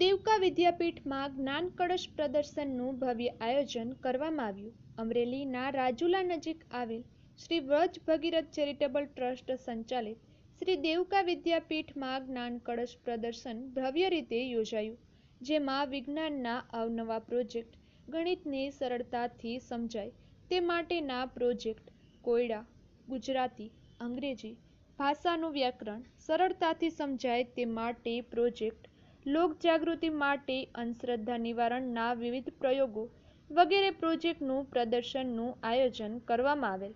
દેવકા વિદ્યાપીઠમાં જ્ઞાન કળશ પ્રદર્શનનું ભવ્ય આયોજન કરવામાં આવ્યું. અમરેલીના રાજુલા નજીક આવેલ શ્રી વ્રજ ભગીરથ ચેરિટેબલ ટ્રસ્ટ સંચાલિત શ્રી દેવકા વિદ્યાપીઠમાં જ્ઞાન કળશ પ્રદર્શન ભવ્ય રીતે યોજાયું, જેમાં વિજ્ઞાનના અવનવા પ્રોજેક્ટ ગણિતને સરળતાથી સમજાય, તે માટેના પ્રોજેક્ટ કોયડા, ગુજરાતી, અંગ્રેજી ભાષાનું વ્યાકરણ સરળતાથી સમજાય તે માટે પ્રોજેક્ટ લોકજાગૃતિ માટે અંધશ્રદ્ધા નિવારણના વિવિધ પ્રયોગો વગેરે પ્રોજેક્ટનું પ્રદર્શનનું આયોજન કરવામાં આવેલ,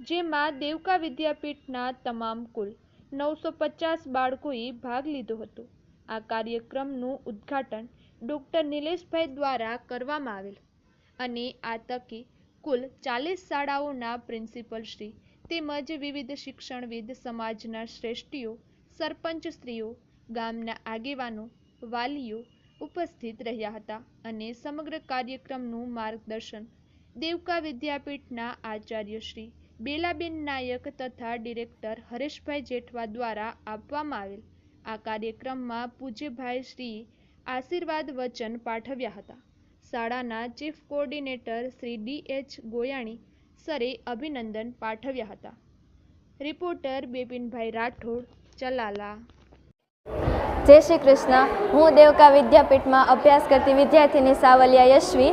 જેમાં દેવકા વિદ્યાપીઠના તમામ કુલ નવસો પચાસ બાળકોએ ભાગ લીધો હતો. આ કાર્યક્રમનું ઉદ્ઘાટન ડૉક્ટર નિલેશભાઈ દ્વારા કરવામાં આવેલ અને આ તકે કુલ ચાલીસ શાળાઓના પ્રિન્સિપલશ્રી તેમજ વિવિધ શિક્ષણવિદ સમાજના શ્રેષ્ઠીઓ સરપંચશ્રીઓ ગામના આગેવાનો, વાલીઓ ઉપસ્થિત રહ્યા હતા અને સમગ્ર કાર્યક્રમનું માર્ગદર્શન દેવકા વિદ્યાપીઠના આચાર્ય શ્રી બેલાબેન નાયક તથા ડિરેક્ટર હરેશભાઈ જેઠવા દ્વારા આપવામાં આવેલ આ કાર્યક્રમમાં પૂજ્યભાઈ શ્રી આશીર્વાદ વચન પાઠવ્યા હતા. શાળાના chief coordinator Shri D H Goyani સરે અભિનંદન પાઠવ્યા હતા. રિપોર્ટર બિપિનભાઈ રાઠોડ, ચલાલા જય શ્રી કૃષ્ણ. હું દેવકા વિદ્યાપીઠમાં અભ્યાસ કરતી વિદ્યાર્થીની સાવલિયા યશ્વી.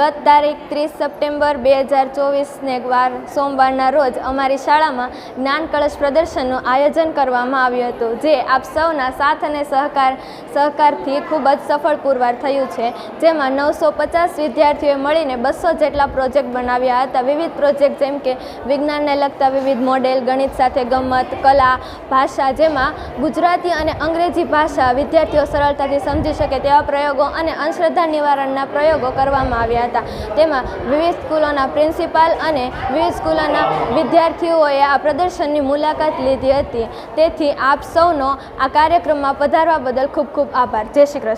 ગત તારીખ ત્રીસ સપ્ટેમ્બર બે હજાર ચોવીસને વાર સોમવારના રોજ અમારી શાળામાં જ્ઞાન કળશ પ્રદર્શનનું આયોજન કરવામાં આવ્યું હતું, જે આપ સૌના સાથ અને સહકાર, સહકારથી ખૂબ જ સફળ પુરવાર થયું છે. જેમાં નવસો પચાસ વિદ્યાર્થીઓએ મળીને બસો જેટલા પ્રોજેક્ટ બનાવ્યા હતા. વિવિધ પ્રોજેક્ટ જેમ કે વિજ્ઞાનને લગતા વિવિધ મોડેલ, ગણિત સાથે ગમત, કલા, ભાષા જેમાં ગુજરાતી અને અંગ્રેજી ભાષા વિદ્યાર્થીઓ સરળતાથી સમજી શકે તેવા પ્રયોગો અને અંધશ્રદ્ધા નિવારણના પ્રયોગો કરવામાં આવ્યા હતા. તેમાં વિવિધ સ્કૂલોના પ્રિન્સિપાલ અને વિવિધ સ્કૂલોના વિદ્યાર્થીઓએ આ પ્રદર્શનની મુલાકાત લીધી હતી. તેથી આપ સૌનો આ કાર્યક્રમમાં પધારવા બદલ ખૂબ ખૂબ આભાર. જય શ્રી કૃષ્ણ.